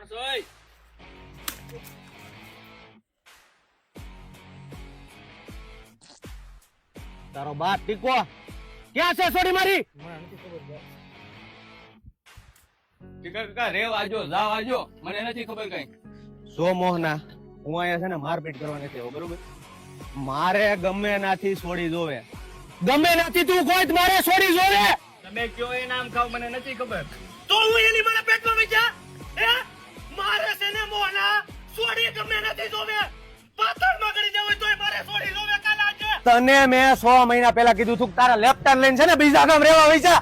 કોણ સોય તારો બાપ ટીકો. ક્યાં છે સોડી મારી? ટીકા કાકા રેવ આજો જાવ આજો. મને નથી ખબર કઈ. સો મોહના હું અહીંયા છે ને મારપીટ કરવાની નથી આવ્યો બરોબર? મારે ગમે નાથી સોડી જોવે. ગમે નાથી તું કોઈ મારે સોડી જોવે. તમે કયો એ નામ ખાવ મને નથી ખબર. તો હું એની મને તને મેં સો મહિના પહેલા કીધું તું તારા લેપટોપ લઈને છે ને બીજા ગામ રહેવા વૈસા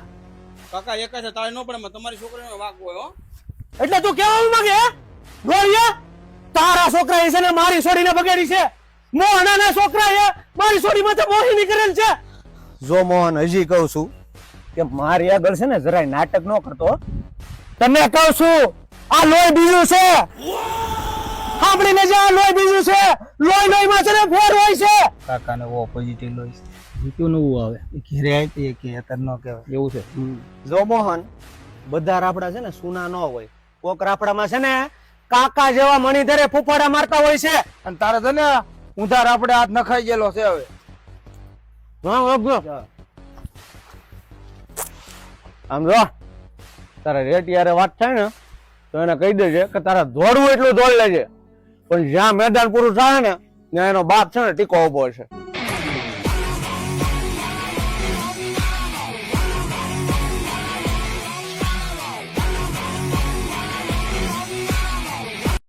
કાકા એક જ તારે નો પડે તમારી છોકરીનો વાક હોય હો. એટલે તું કેવા માંગે ગોળિયા તારા છોકરા છે ને મારી છોડીને બગાડી છે. મોહનાના છોકરા એ મારી છોડીમાં તો મોહી કરેલ છે. જો મોહન હજી કહું છું કે મારી આગળ છે ને જરાય નાટક ન કરતો તમે કહું છું આ લોહી બીજું છે. સાંભળીને જે આ લોહી બીજું છે. લોહી લોહીમાં છે ને ફેર હોય છે. કાકાને ઓ પોઝિટિવ છે. જીતું નવું આવે? એ ઘેરે આવી કે અત્યારે ન કહેવાય. એવું છે? જો મોહન બધા રાફડા છે ને સુના ન હોય. કોક રાફડામાં છે ને કાકા જેવા મણી ધરે ફૂફાડા મારતા હોય છે. અને તારે છે ને ઊંધા આપણે હાથ નખાઈ ગયેલો છે હવે. આમ જો તારા રેટ યારે વાત થાય ને તો એને કહી દેજે કે તારા દોડવું એટલું દોડ લેજે. પણ જ્યાં મેદાન પૂરું થાય ને ત્યાં એનો બાપ છે ને ટીકો ઊભો છે.